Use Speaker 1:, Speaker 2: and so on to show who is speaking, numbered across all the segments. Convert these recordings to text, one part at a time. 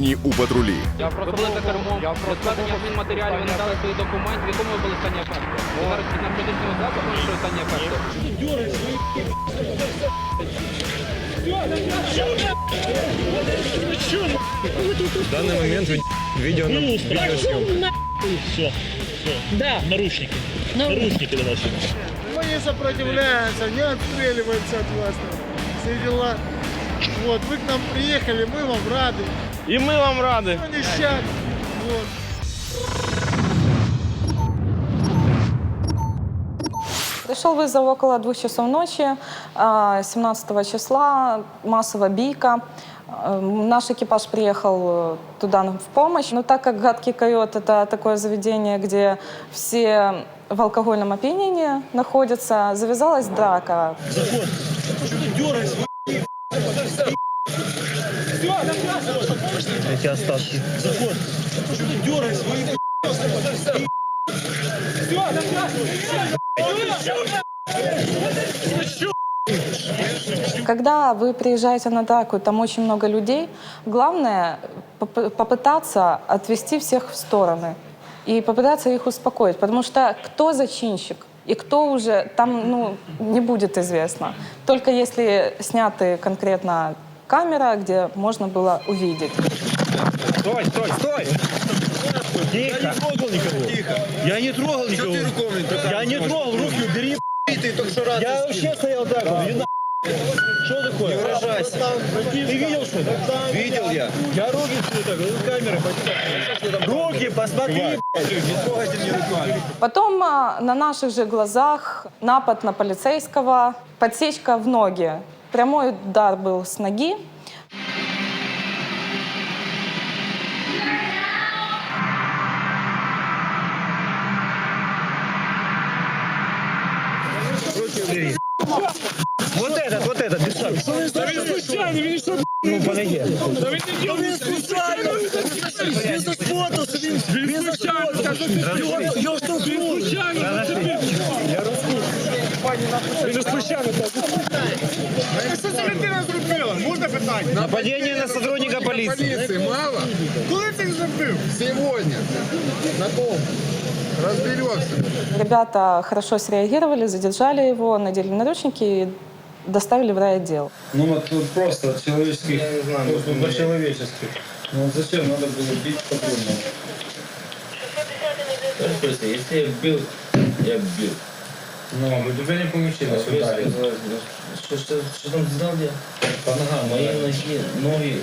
Speaker 1: Сьогодні у патрулі
Speaker 2: Я просто були за кермом. Для складення адмінматеріалів ви не дали свої документи. В якому ви були стані ефекту? Ви зараз під наркотичними засобами, що стані ефекту?
Speaker 3: В данный момент ви- видео на видеосъемка.
Speaker 4: Все, все. Да. Наручники. Наручники давай сюда.
Speaker 5: Мы не сопротивляемся, не отстреливаемся от вас. Все дела. Вот, вы к нам приехали, мы вам рады.
Speaker 3: И мы вам рады.
Speaker 6: Пришел вызов около двух часов ночи, а, 17 числа, массовая бийка. А, Наш экипаж приехал э, туда в помощь. Но так как «Гадкий койот» — это такое заведение, где все в алкогольном опьянении находятся, завязалась драка.
Speaker 4: Эти остатки.
Speaker 6: Когда вы приезжаете на драку, там очень много людей, главное поп- попытаться отвести всех в стороны и попытаться их успокоить, потому что кто зачинщик и кто уже там ну, не будет известно. Только если сняты конкретно камера, где можно было увидеть.
Speaker 3: Стой, стой, стой! Тихо. Я не трогал никого. Тихо. Я не трогал никого. Я не трогал, руки убери. Ты только что Я вообще стоял так, вот, иди на- Что такое? Не выражайся. Ты видел что то Видел я. Я руки так, вот камеры. Руки, посмотри. Не трогайте мне руками.
Speaker 6: Потом а, на наших же глазах напад на полицейского, подсечка в ноги. Прямой удар был с ноги.
Speaker 3: Вот этот, вот этот, без шага. Ну, по ноге.
Speaker 5: Що ця людина зробила? Можна питання?
Speaker 3: Нападение на сотрудника полиции.
Speaker 5: мало? Коли це зробив? Сьогодні. На ком? Розберемося.
Speaker 6: Ребята хорошо среагировали, задержали его, надели наручники и доставили в райотдел.
Speaker 7: Ну вот тут просто от человеческих, ну, по-человечески. Ну вот зачем надо было бить по-другому?
Speaker 8: Просто если я бил, я бил.
Speaker 7: Ну, у тебя не получилось ударить.
Speaker 8: Что, что, что там знал я?
Speaker 7: По ногам,
Speaker 8: Мои ноги, ноги,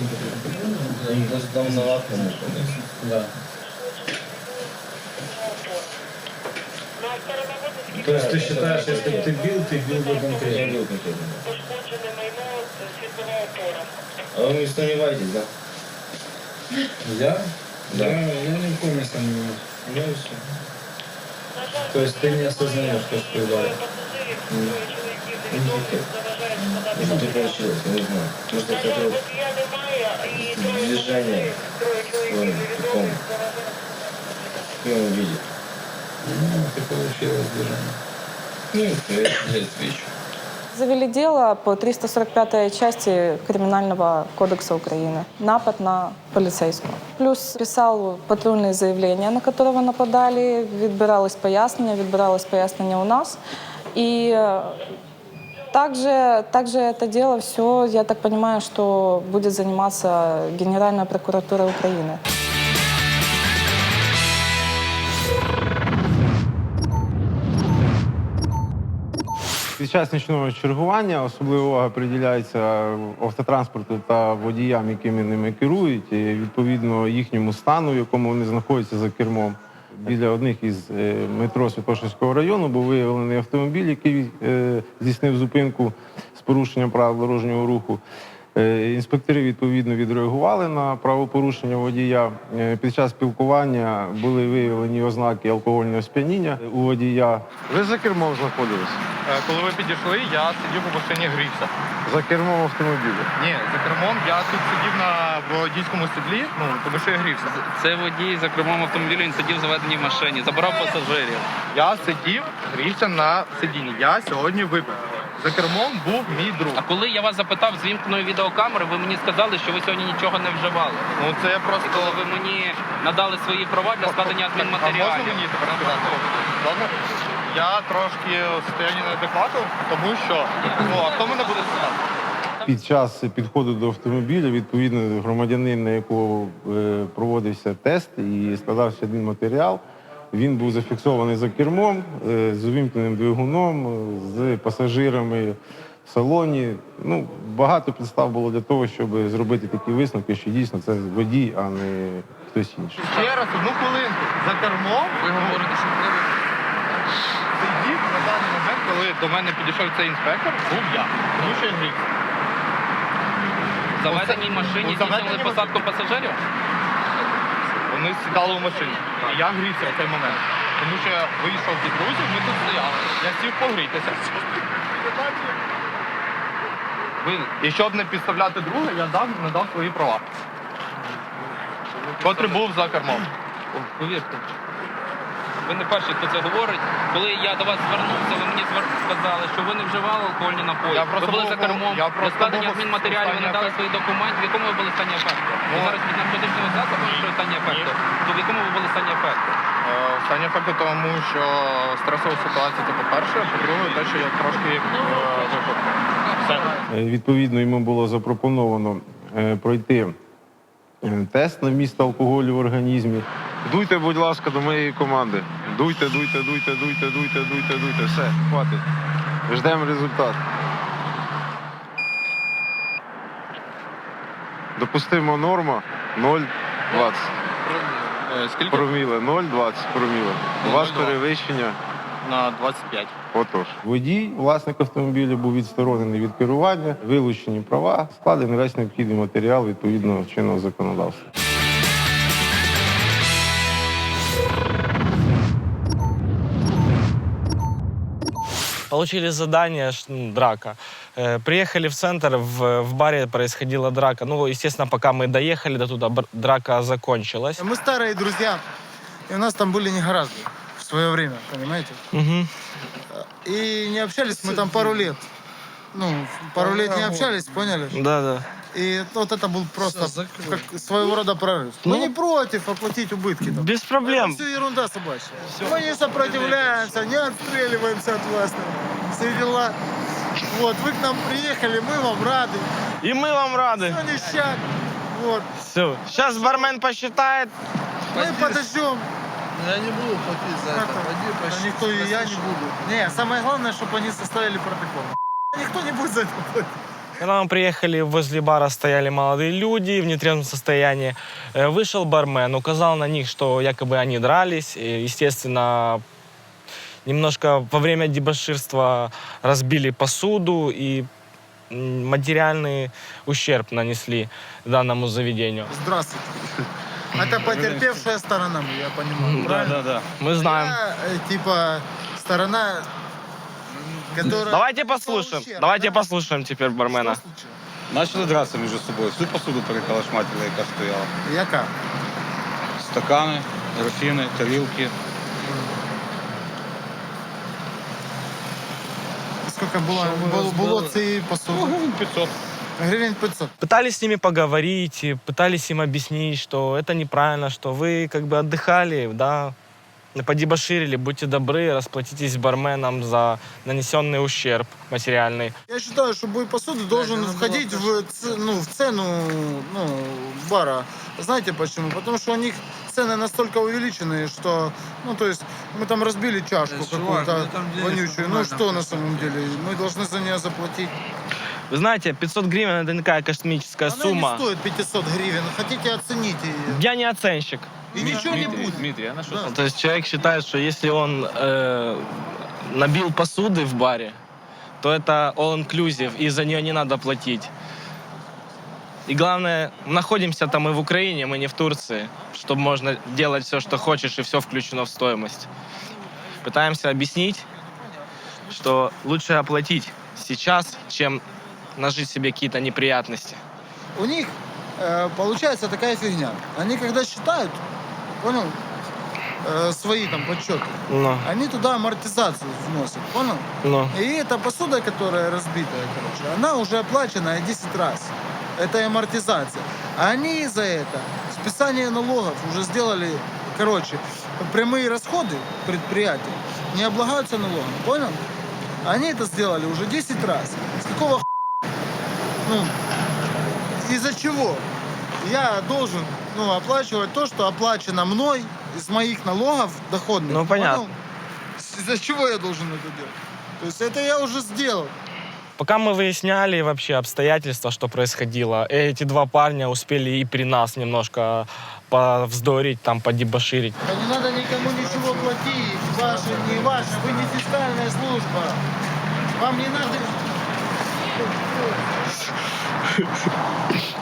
Speaker 8: они даже там на лапу.
Speaker 7: Да. То есть ты считаешь, если бы ты бил, ты бил бы
Speaker 8: Я
Speaker 7: конкретно?
Speaker 8: бил конкретно. А вы мне сомневаетесь, да?
Speaker 7: Я?
Speaker 8: Да.
Speaker 7: Я, я ни в коем не сомневаюсь.
Speaker 8: Ну и все.
Speaker 7: То есть ты не осознаешь, то, что ты ударил?
Speaker 8: Что ты получилось, я не знаю. Может, я хотел движение своим таком. В каком виде.
Speaker 6: Завели дело по 345 части Криминального кодекса Украины. Напад на полицейского. Плюс писал патрульные заявления, на которого нападали, відбирались пояснення, відбиралось пояснення у нас. И также, также это дело все, я так понимаю, что будет заниматься Генеральная прокуратура Украины.
Speaker 9: Час нічного чергування особлива увага приділяється автотранспорту та водіям, якими ними керують, і відповідно їхньому стану, в якому вони знаходяться за кермом. біля одних із е, метро Святошинського району був виявлений автомобіль, який е, здійснив зупинку з порушенням правил дорожнього руху. Е, Інспектори відповідно відреагували на правопорушення водія. Е, Під час спілкування були виявлені ознаки алкогольного сп'яніння у водія. Ви за кермом знаходилися?
Speaker 10: Е, Коли ви підійшли, я сидів у машині грівся.
Speaker 9: За кермом автомобіля.
Speaker 10: Ні, за кермом я тут сидів на водійському сідлі, ну тому що я грівся.
Speaker 2: Це водій за кермом автомобіля, він сидів заведеній в машині, забирав пасажирів.
Speaker 10: Я сидів, грівся на сидінні. Я сьогодні випив. За кермом був мій друг.
Speaker 2: А коли я вас запитав з вімкною відеокамери, ви мені сказали, що ви сьогодні нічого не вживали.
Speaker 10: Ну це я просто
Speaker 2: І коли ви мені надали свої права для складення
Speaker 10: А можна мені тепер сказати? Я трошки в стані неадеквату, тому що ну а хто мене буде сказати?
Speaker 9: Під час підходу до автомобіля, відповідно, громадянин, на якого е, проводився тест і складався один матеріал, він був зафіксований за кермом е, з увімкненим двигуном, е, з пасажирами в салоні. Ну, багато підстав було для того, щоб зробити такі висновки, що дійсно це водій, а не хтось інший.
Speaker 10: Ще раз, одну хвилинку. За кермом
Speaker 2: Ви говорите, що
Speaker 10: сидів на даний момент, коли до мене підійшов цей інспектор, був я. Тому що я
Speaker 2: в заведеній машині здійснили
Speaker 10: машині.
Speaker 2: посадку пасажирів?
Speaker 10: Вони сідали у машині. І я грівся в цей момент. Тому що я вийшов від друзів, ми тут стояли. Я сів погрітися.
Speaker 2: Ви
Speaker 10: І щоб не підставляти друга, я дав, надав свої права. Котрий був за кермом.
Speaker 2: Повірте. Ви не перший, хто це говорить. Коли я до вас звернувся, ви мені звер... сказали, що ви не вживали алкогольні напої.
Speaker 10: Я
Speaker 2: ви
Speaker 10: просто
Speaker 2: були
Speaker 10: був-
Speaker 2: за кермом,
Speaker 10: я просто
Speaker 2: складення
Speaker 10: був
Speaker 2: адмінматеріалів, ви надали
Speaker 10: афекту.
Speaker 2: свої документи. В якому ви були стані ефекту? Ви
Speaker 10: Ну,
Speaker 2: зараз під наркотичними засобами що в стані ефекту? То в якому ви були стані ефекту?
Speaker 10: Е, Останній ефект тому, що стресова ситуація це по-перше, по-друге, те, що я трошки е, випив.
Speaker 9: Е, Відповідно, йому було запропоновано е, пройти е, тест на вміст алкоголю в організмі. Дуйте, будь ласка, до моєї команди. Дуйте, дуйте, дуйте, дуйте, дуйте, дуйте, дуйте. Все, хватить. Ждемо результат. Допустима норма 0,20
Speaker 10: Скільки?
Speaker 9: проміле. 0,20 проміле. У вас перевищення
Speaker 10: На 25.
Speaker 9: Отож, водій, власник автомобіля був відсторонений від керування, вилучені права, складений весь необхідний матеріал відповідно чинного законодавства.
Speaker 11: Получили задание, ш- драка. Э, Приехали в центр, в, в баре происходила драка. Ну, естественно, пока мы доехали до туда, драка закончилась.
Speaker 5: Мы старые друзья, и у нас там были не гораздо в свое время, понимаете?
Speaker 11: Мгм.
Speaker 5: И не общались мы там пару лет. Ну, пару лет не общались, поняли?
Speaker 11: Да, да.
Speaker 5: И вот это был просто как своего рода прорыв. Мы
Speaker 11: Ну.
Speaker 5: не против оплатить убытки там.
Speaker 11: Без проблем.
Speaker 5: Все ерунда собачья. Мы не сопротивляемся, не отстреливаемся от вас. там. Все дела. Вот, вы к нам приехали, мы вам рады.
Speaker 11: И мы вам рады.
Speaker 5: Все ништяк. Вот.
Speaker 11: Все. Сейчас бармен посчитает.
Speaker 5: Мы подождем.
Speaker 7: Я не буду платить за это.
Speaker 5: Это,
Speaker 7: Пойди,
Speaker 5: да никто и я не буду. Не, самое главное, чтобы они составили протокол. Никто не будет за это платить.
Speaker 11: Когда мы приехали, возле бара стояли молодые люди в нетрезвом состоянии. Э, Вышел бармен, указал на них, что якобы они дрались. Естественно, немножко во время дебоширства разбили посуду и м, материальный ущерб нанесли данному заведению.
Speaker 5: Здравствуйте. Это потерпевшая сторона, я понимаю, правильно?
Speaker 11: да. Мы знаем.
Speaker 5: Я, э, типа, сторона, которая...
Speaker 11: Давайте послушаем.
Speaker 5: Ущерб,
Speaker 11: Давайте
Speaker 5: да?
Speaker 11: послушаем теперь бармена.
Speaker 5: Что случилось?
Speaker 12: Начали драться між собою. Всю посуду перекалашматили, яка стояла.
Speaker 5: Яка?
Speaker 12: Стакани, графіни, тарілки.
Speaker 5: Сколько було, було, було цієї посуди?
Speaker 12: Ну, 500.
Speaker 5: Гривень 500.
Speaker 11: Пытались с ними поговорить, и пытались им объяснить, что это неправильно, что вы как бы отдыхали, да, подебоширили, будьте добры, расплатитесь барменом за нанесенный ущерб материальный.
Speaker 5: Я считаю, что бой посуды должен входить в, ц- ну, в цену ну, бара. Знаете почему? Потому что у них цены настолько увеличенные, что, ну, то есть, мы там разбили чашку
Speaker 7: Да, чувак,
Speaker 5: какую-то
Speaker 7: ну,
Speaker 5: вонючую. Ну, что на самом деле? Мы должны за нее заплатить.
Speaker 11: Вы знаете, 500 гривен это такая космическая
Speaker 5: Она
Speaker 11: сумма.
Speaker 5: не стоит 500 гривен. Хотите, оцените ее.
Speaker 11: Я не оценщик.
Speaker 5: И ничего не будет.
Speaker 10: Дмитрий, я на?
Speaker 11: Ну, То есть человек считает, что если он э, набил посуды в баре, то это all-inclusive, и за нее не надо платить. И главное, находимся там и в Украине, мы не в Турции, чтобы можно делать все, что хочешь, и все включено в стоимость. Пытаемся объяснить, что лучше оплатить сейчас, чем нажить себе какие-то неприятности.
Speaker 5: У них э, получается такая фигня. Они когда считают, понял, э, свои там подсчеты,
Speaker 11: Но,
Speaker 5: они туда амортизацию вносят, понял?
Speaker 11: но.
Speaker 5: И эта посуда, которая разбитая, короче, она уже оплачена 10 раз. Это амортизация. А они за это списание налогов уже сделали, короче, прямые расходы предприятия не облагаются налогом, понял? Они это сделали уже 10 раз. С какого х... Ну, из-за чего я должен ну, оплачивать то, что оплачено мной из моих налогов доходных?
Speaker 11: Ну, понятно.
Speaker 5: понял? Из-за чего я должен это делать? То есть это я уже сделал.
Speaker 11: Пока мы выясняли вообще обстоятельства, что происходило, эти два парня успели и при нас немножко повздорить, там, подебоширить.
Speaker 5: Да не надо никому ничего платить. Ваши, не ваши. Вы не фискальная служба. Вам не надо...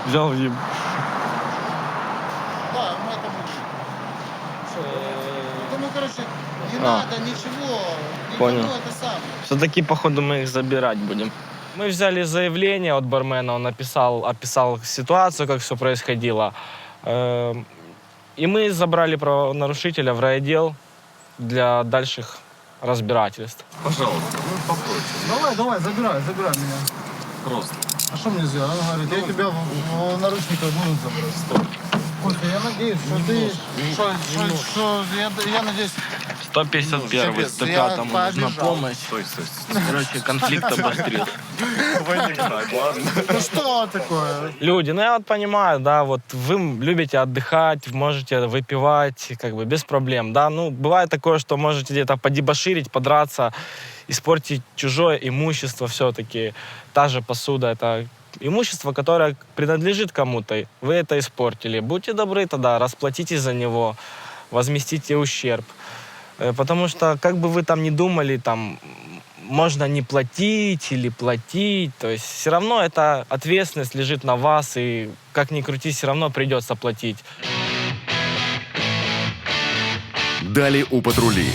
Speaker 11: Взял им.
Speaker 5: Да, мы это будем. Всё, Короче, не
Speaker 11: А.
Speaker 5: надо ничего.
Speaker 11: Понял.
Speaker 5: это самое.
Speaker 11: Все-таки, походу, мы их забирать будем. Мы взяли заявление от бармена, он написал, описал ситуацию, как все происходило. Эм, И мы забрали правонарушителя в райотдел для дальших разбирательств.
Speaker 5: Давай, давай, забирай, забирай меня. Просто. А что мне сделать? Он говорит, я тебя в, в наручниках буду забрать. Костя, я надеюсь, что ты... Что, что, что, я, я надеюсь...
Speaker 11: 151
Speaker 5: Капец,
Speaker 11: 105
Speaker 5: я
Speaker 11: нужна помощь. Короче, конфликт обострил.
Speaker 5: Ну что такое?
Speaker 11: Люди, ну я вот понимаю, да, вот вы любите отдыхать, можете выпивать, как бы без проблем, да. Ну, бывает такое, что можете где-то подебоширить, подраться, испортить чужое имущество все-таки. Та же посуда, это имущество, которое принадлежит кому-то. Вы это испортили. Будьте добры тогда, расплатитесь за него, возместите ущерб. Э, Потому что, как бы вы там ни думали, там можно не платить или платить, то есть все равно эта ответственность лежит на вас, и как ни крути, все равно придется платить.
Speaker 1: Далі у патрулі.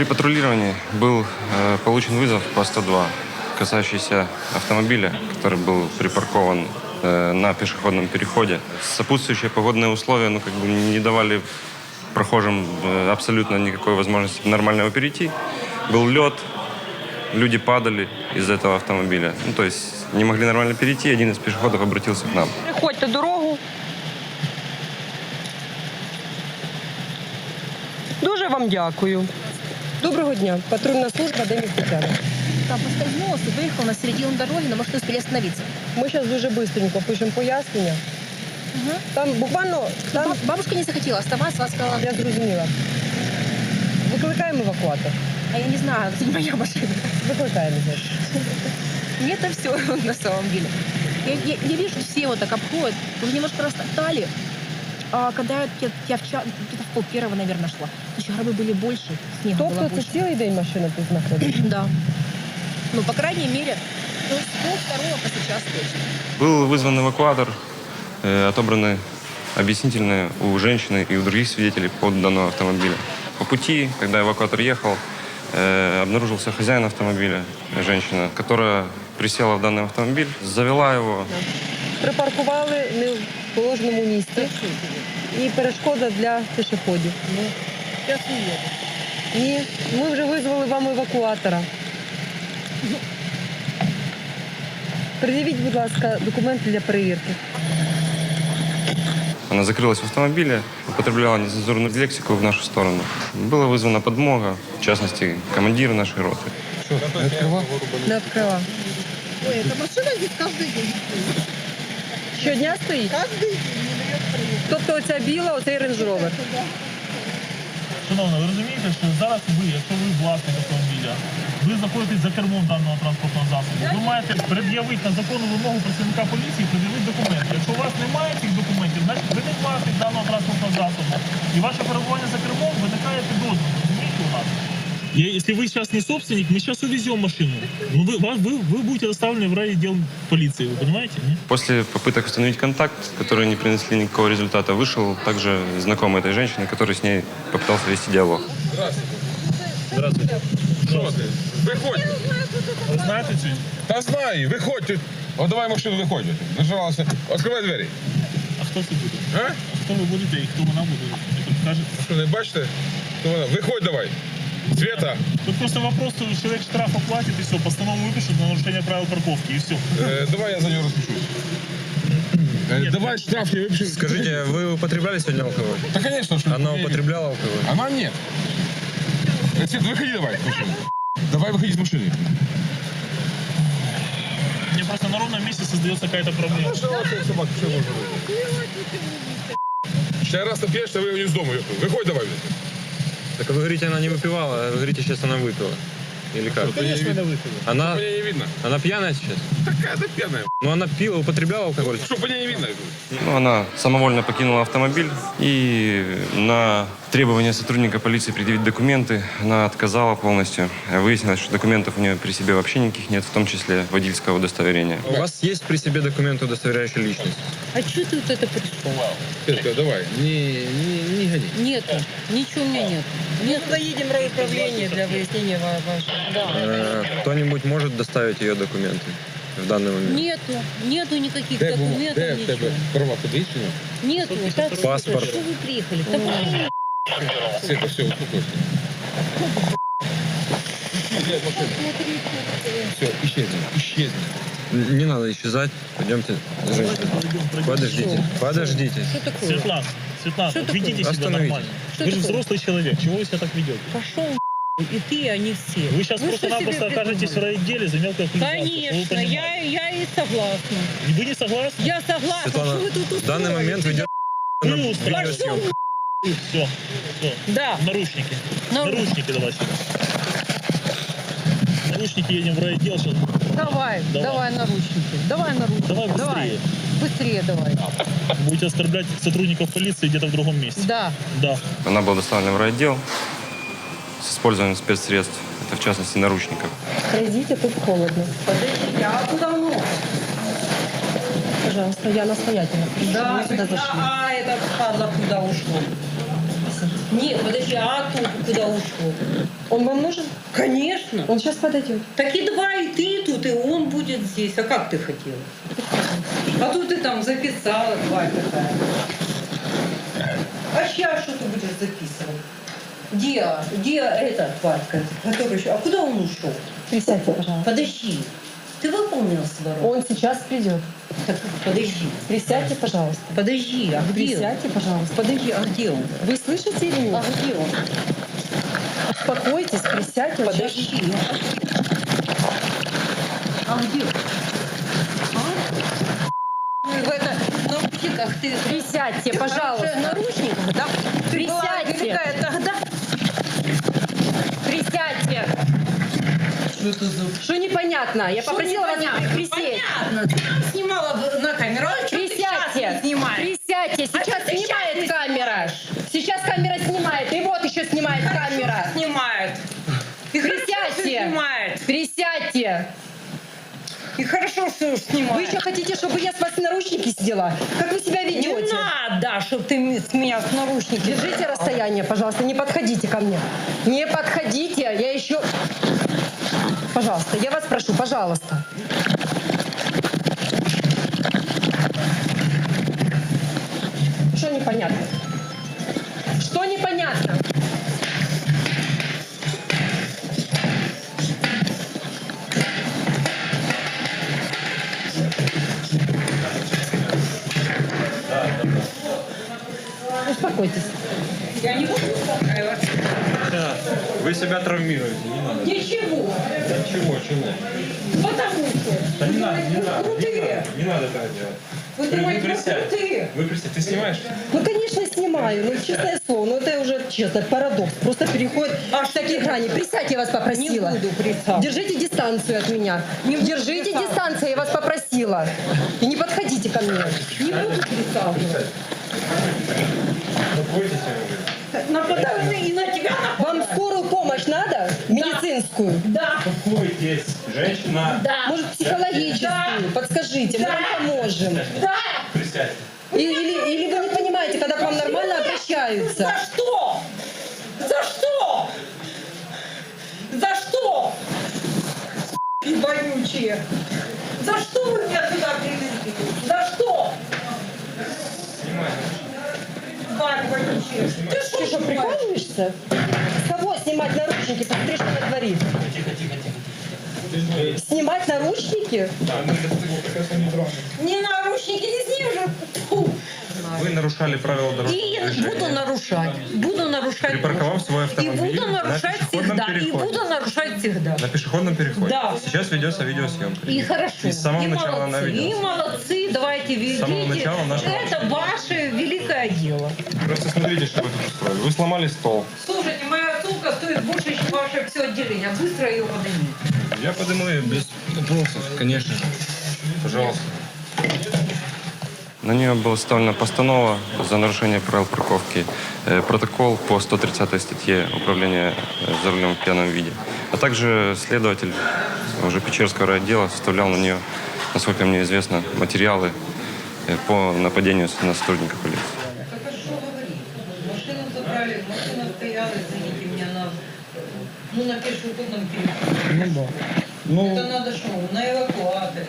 Speaker 12: При патрулировании был э, получен вызов по 102, касающийся автомобиля, который был припаркован э, на пешеходном переходе. Сопутствующие погодные условия ну, как бы не давали прохожим э, абсолютно никакой возможности нормального перейти. Был лед, люди падали из этого автомобиля. Ну, то есть не могли нормально перейти, один из пешеходов обратился к нам.
Speaker 13: Приходьте дорогу. Дуже вам дякую. Доброго дня. Патрульна служба Деміс Тетяна.
Speaker 14: Там поскользнулся, выехал на середину дороги, но может успели остановиться.
Speaker 13: Ми зараз дуже швидко пишемо пояснення. Там буквально там
Speaker 14: Баб- Бабушка не захотела оставаться, вас сказала,
Speaker 13: я зрозуміла. Викликаємо евакуатор.
Speaker 14: а я не знаю, это не моя машина.
Speaker 13: Викликаємо. значить.
Speaker 14: Мне это все на самом деле. Я, я- я вижу, что все вот так обходят, уже немножко растоптали. А когда я, я, я вчера, где-то в пол первого, наверное, шла, еще гробы были больше, снега было
Speaker 13: Тобто це
Speaker 14: больше.
Speaker 13: цілий день машина тут знаходиться?
Speaker 14: Да. Ну, по крайней мере, ну, с пол второго по сейчас точно.
Speaker 12: Был вызван эвакуатор, э, отобраны объяснительные у женщины и у других свидетелей по поводу данного автомобиля. По пути, когда эвакуатор ехал, э, обнаружился хозяин автомобиля, женщина, которая присела в данный автомобиль, завела его,
Speaker 13: Припаркували не в положеному місці і перешкода для пішоходів. Ні, ми вже визвали вам евакуатора. Пред'явіть, будь ласка, документи для перевірки.
Speaker 12: Она закрылась в автомобиле, употребляла нецензурную лексику в нашу сторону. Была вызвана подмога, в частности, командир нашей роты.
Speaker 13: Не відкрила.
Speaker 14: Ой, эта машина здесь каждый день.
Speaker 13: Щодня стоїть?
Speaker 14: День не проехать.
Speaker 13: Тобто оця біла, оцей рейндж ровер.
Speaker 4: Шановна, ви розумієте, що зараз ви, якщо ви власник автомобіля, ви знаходитесь за кермом даного транспортного засобу, ви маєте пред'явити на законну вимогу працівника поліції, пред'явити документи. Якщо у вас немає цих документів, значить ви не власник даного транспортного засобу. І ваше перебування за кермом виникає підозра. Розумієте у нас? И Если вы сейчас не собственник, мы сейчас увезем машину. Ну, вы, вас- вы, вы будете доставлены в райотдел полиции, вы понимаете? не?
Speaker 12: После попыток установить контакт, которые не принесли никакого результата, вышел также знакомый этой женщины, который с ней попытался вести диалог.
Speaker 4: Здравствуйте.
Speaker 15: Що ти? Виходь.
Speaker 4: Ви знаєте цю?
Speaker 15: Та знаю, виходь. О, давай машину виходь. Наживалася. Відкривай двері.
Speaker 4: А хто це буде?
Speaker 15: А?
Speaker 4: А хто ви будете і хто вона буде? Ви тут скажете?
Speaker 15: Що, не бачите? То вона. Виходь давай. Света,
Speaker 4: Тут просто вопрос, что человек штраф оплатит и все, постанову выпишут на нарушение правил парковки и все.
Speaker 15: е, давай я за нього розпишусь. Е, давай штраф я випишу.
Speaker 8: Скажите, вы употребляли сегодня алкоголь?
Speaker 15: Да, конечно, что
Speaker 8: Она
Speaker 15: не-
Speaker 8: употребляла алкоголь?
Speaker 15: Она нет. Э, Свет, выходи давай. Давай выходи из машины.
Speaker 4: Мне просто на ровном месте создается какая-то проблема.
Speaker 15: Сейчас раз напьешь, то вы не из дома. ёпта. Выходь давай. блядь.
Speaker 8: Так вы говорите, она не выпивала, а вы говорите, сейчас она выпила. Или как?
Speaker 15: Конечно,
Speaker 4: она выпила.
Speaker 8: Она,
Speaker 15: По ней не видно.
Speaker 8: она пьяная сейчас?
Speaker 15: Какая-то пьяная.
Speaker 8: Ну она пила, употребляла алкоголь?
Speaker 15: Что по ней не видно?
Speaker 12: Ну, она самовольно покинула автомобиль и на требование сотрудника полиции предъявить документы она отказала полностью. Выяснилось, что документов у нее при себе вообще никаких нет, в том числе водительского удостоверения.
Speaker 8: У вас есть при себе документы, удостоверяющие личность?
Speaker 13: А что ты вот это пришел?
Speaker 15: Светка, давай, не, не, не гони.
Speaker 13: Нету. Ничего у меня нет. Нет, поедем в райуправление для выяснения ва- вашего. Да.
Speaker 8: Э, Кто-нибудь может доставить ее документы в данный момент?
Speaker 13: Нету. Нету никаких
Speaker 15: Де,
Speaker 13: документов,
Speaker 15: де
Speaker 13: ничего.
Speaker 15: тебе права подвищені?
Speaker 13: Нету. Так,
Speaker 8: Паспорт.
Speaker 13: Что вы приехали? Да пошли.
Speaker 15: Света, все, успокойся. Все, исчезни, исчезни.
Speaker 8: Не надо исчезать. Пойдемте, женщина. Подождите, подождите.
Speaker 13: Что такое?
Speaker 4: Светлана, Светлана,
Speaker 13: Что
Speaker 4: ведите себя
Speaker 8: Остановитесь.
Speaker 4: нормально.
Speaker 13: Что
Speaker 4: вы же
Speaker 13: такое?
Speaker 4: взрослый человек, чего вы себя так ведете?
Speaker 13: Пошел и ты, а не все.
Speaker 4: Вы сейчас
Speaker 13: Ну,
Speaker 4: просто-напросто окажетесь в райотделе за мелкое хулиганство. вы
Speaker 13: Конечно, я, я и согласна.
Speaker 4: И Вы не согласны?
Speaker 13: Я согласна.
Speaker 8: Светлана,
Speaker 13: Что вы тут
Speaker 8: в данный момент ведет
Speaker 4: Вы
Speaker 8: на
Speaker 4: устроили.
Speaker 8: видеосъемку.
Speaker 4: Все, все.
Speaker 13: Да.
Speaker 4: Наручники.
Speaker 13: Нару-
Speaker 4: Наручники давай сюда. Наручники едем в райотдел сейчас.
Speaker 13: Давай,
Speaker 4: Давай.
Speaker 13: давай, наручники. Давай наручники.
Speaker 4: Давай быстрее.
Speaker 13: Быстрее давай.
Speaker 4: Будете оскорблять сотрудников полиции где-то в другом месте.
Speaker 13: Да.
Speaker 4: Да.
Speaker 12: Она была доставлена в райотдел с использованием спецсредств, это в частности наручников.
Speaker 13: Пройдите, тут холодно. Подождите, а куда он? Пожалуйста, я настоятельно. Да, мы сюда зашли. А, это падла куда ушло? Нет, подожди, а тут куда ушло? Он вам нужен? Конечно. Он сейчас подойдет. Так и давай, и ты тут, и он будет здесь. А как ты хотела? А тут ты там записала, тварь такая. А сейчас что ты будешь записывать? Где, где эта тварь, который еще? А куда он ушел?
Speaker 16: Присядьте, пожалуйста.
Speaker 13: Подожди. Ты выполнил свою работу?
Speaker 16: Он сейчас придет.
Speaker 13: Так, подожди.
Speaker 16: Присядьте, пожалуйста.
Speaker 13: Подожди, а где он?
Speaker 16: Присядьте, пожалуйста.
Speaker 13: Подожди, а где он?
Speaker 16: Вы слышите или нет?
Speaker 13: А где он?
Speaker 16: Успокойтесь, присядьте. сейчас-
Speaker 13: Подожди. А где? А? Ну, в это, наручниках ты...
Speaker 16: Присядьте,
Speaker 13: Ты
Speaker 16: пожалуйста.
Speaker 13: в наручниках, да? Ты была
Speaker 16: Присядьте.
Speaker 13: великая тогда.
Speaker 16: Присядьте.
Speaker 13: Что это за...
Speaker 16: Что непонятно? Я
Speaker 13: Что
Speaker 16: попросила вас
Speaker 13: непонятно?
Speaker 16: присесть.
Speaker 13: Понятно. Ты там снимала на камеру. А сейчас
Speaker 16: Присядьте. Присядьте.
Speaker 13: А
Speaker 16: Сейчас
Speaker 13: ты
Speaker 16: снимает
Speaker 13: не
Speaker 16: камера. Сейчас камера снимает. И вот еще снимает камера.
Speaker 13: Снимает. И хорошо, что
Speaker 16: Присядьте.
Speaker 13: снимает.
Speaker 16: Присядьте.
Speaker 13: И хорошо, что снимает.
Speaker 16: Вы еще хотите, чтобы я с вас наручники сняла? Как вы себя
Speaker 13: Не
Speaker 16: ведете?
Speaker 13: надо, чтобы ты с меня с наручники.
Speaker 16: Держите расстояние, пожалуйста, не подходите ко мне. Не подходите, я еще... Пожалуйста, я вас прошу, пожалуйста. Что непонятно? Что непонятно?
Speaker 13: Успокойтесь. Я не буду успокаиваться.
Speaker 8: Вы себя травмируете, не надо.
Speaker 13: Ничего.
Speaker 8: Чего, чего?
Speaker 13: Потому что.
Speaker 8: Да не надо, не надо, не
Speaker 13: крутые.
Speaker 8: надо, не надо так делать.
Speaker 13: Вы
Speaker 8: Вы,
Speaker 13: думаете,
Speaker 8: вы присядь.
Speaker 13: крутые.
Speaker 8: Вы присядь. Ты снимаешь?
Speaker 13: Ну, конечно, снимаю, ну, честное слово, ну, это уже, честно, парадокс. Просто переходит в такие грани. Присядьте, я вас попросила. Не буду присядать. Держите дистанцию от меня. Держите дистанцию, я вас попросила. И не подходите ко мне. Не буду присаживаться. Нападаю и на тебя Вам скорую помощь надо? Медицинскую? Да.
Speaker 8: Успокойтесь, женщина.
Speaker 13: Да. Может, психологическую? Подскажите, мы вам поможем. Да.
Speaker 8: Присядь.
Speaker 13: Или, или, или вы не понимаете, когда к вам нормально обращаются?
Speaker 14: За что? За что? За что? И вонючие. За что вы меня сюда привезли? За что? Ты что,
Speaker 13: Ты что, прикалываешься? С кого снимать наручники? Посмотри, что она творит.
Speaker 8: Тихо, тихо, тихо.
Speaker 13: Снимать наручники?
Speaker 14: Не наручники, не с ним же. Фу.
Speaker 12: Вы нарушали правила дорожного
Speaker 14: И
Speaker 12: движения.
Speaker 14: буду нарушать. Буду нарушать.
Speaker 12: Припарковав свой
Speaker 14: И
Speaker 12: автомобиль
Speaker 14: буду нарушать
Speaker 12: на пешеходном
Speaker 14: всегда. И
Speaker 12: переходе.
Speaker 14: буду нарушать всегда.
Speaker 12: На пешеходном переходе.
Speaker 14: Да.
Speaker 12: Сейчас ведется видеосъемка.
Speaker 14: И хорошо.
Speaker 12: И с самого
Speaker 14: и
Speaker 12: начала она
Speaker 14: молодцы. И
Speaker 12: ведется.
Speaker 14: молодцы. Давайте ведите.
Speaker 12: самого начала нашего
Speaker 14: Это ваше великое дело.
Speaker 12: Просто смотрите, что вы тут устроили. Вы сломали стол.
Speaker 14: Слушайте, моя сумка стоит больше, чем ваше все отделение. Быстро ее поднимите.
Speaker 12: Я ее без вопросов, конечно. Пожалуйста. На нее была составлена постанова за нарушение правил парковки, э, протокол по 130 статье управления э, за рулем в пьяном виде. А также следователь уже Печерского райотдела составлял на нее, насколько мне известно, материалы э, по нападению на сотрудника полиции.
Speaker 13: Ну, на пешеходном переходе.
Speaker 7: Ну да. Ну,
Speaker 13: Это надо что, на эвакуаторе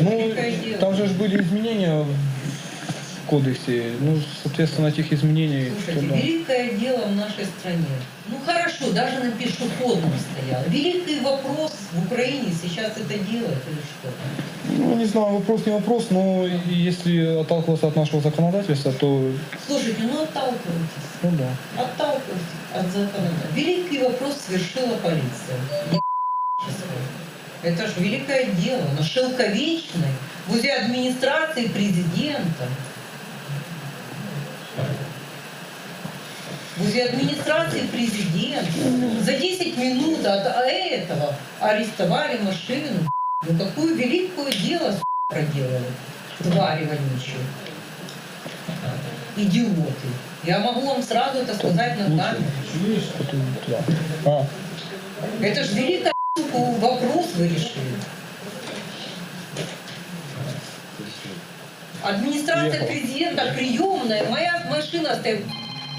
Speaker 7: ну, там же были изменения в кодексе. Ну, соответственно, этих изменений...
Speaker 13: Слушайте,
Speaker 7: туда.
Speaker 13: великое дело в нашей стране. Ну хорошо, даже на пешеходном стояло. Великий вопрос в Украине сейчас это делает или что?
Speaker 7: Ну, не знаю, вопрос не вопрос, но если отталкиваться от нашего законодательства, то,
Speaker 13: Слушайте, ну отталкивайтесь.
Speaker 7: ну да.
Speaker 13: Отталкивайтесь от законодательства. Великий вопрос совершила полиция. Это же великое дело. На Шелковечной, возле администрации президента. Возле администрации президента за 10 минут от этого арестовали машину. Ну какое великое дело проделали. Твари вонючие. Идиоты. Я могу вам сразу это сказать на камеру. Это же сука, вопрос вы решили. Администрация президента приемная, моя машина стоит.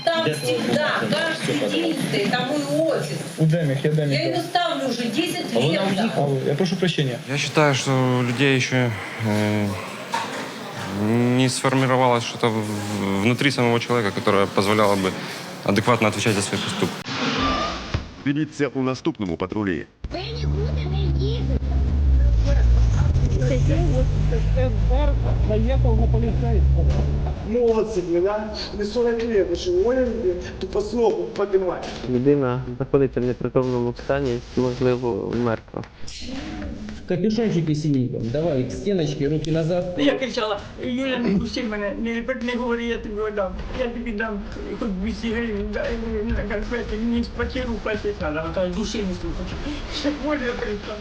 Speaker 13: Там всегда, каждый день стоит, там мой офис.
Speaker 7: у Демих, я
Speaker 13: Я
Speaker 7: Демих.
Speaker 13: его ставлю уже 10
Speaker 7: А
Speaker 13: лет.
Speaker 7: А вы- Я прошу прощения.
Speaker 12: Я считаю, что у людей еще э, не сформировалось что-то внутри самого человека, которое позволяло бы адекватно отвечать за свои поступки.
Speaker 1: Дивіться у наступному патрулі.
Speaker 4: Заехал на полицейского.
Speaker 3: Молодцы, да? Не 40 лет, еще уволили, тупо сроку поднимать.
Speaker 11: Людина знаходиться в непритомному стані, можливо, мертва.
Speaker 3: Капюшончики синеньком. Давай, к стеночке, руки назад.
Speaker 14: Я кричала, Юля, не пусти мене, не, не говори, я тобі дам. Я тобі дам хоч 200 гривень, дай мені на конфети, мені потіру платити треба. Душі не слухати. Ще може я кричала.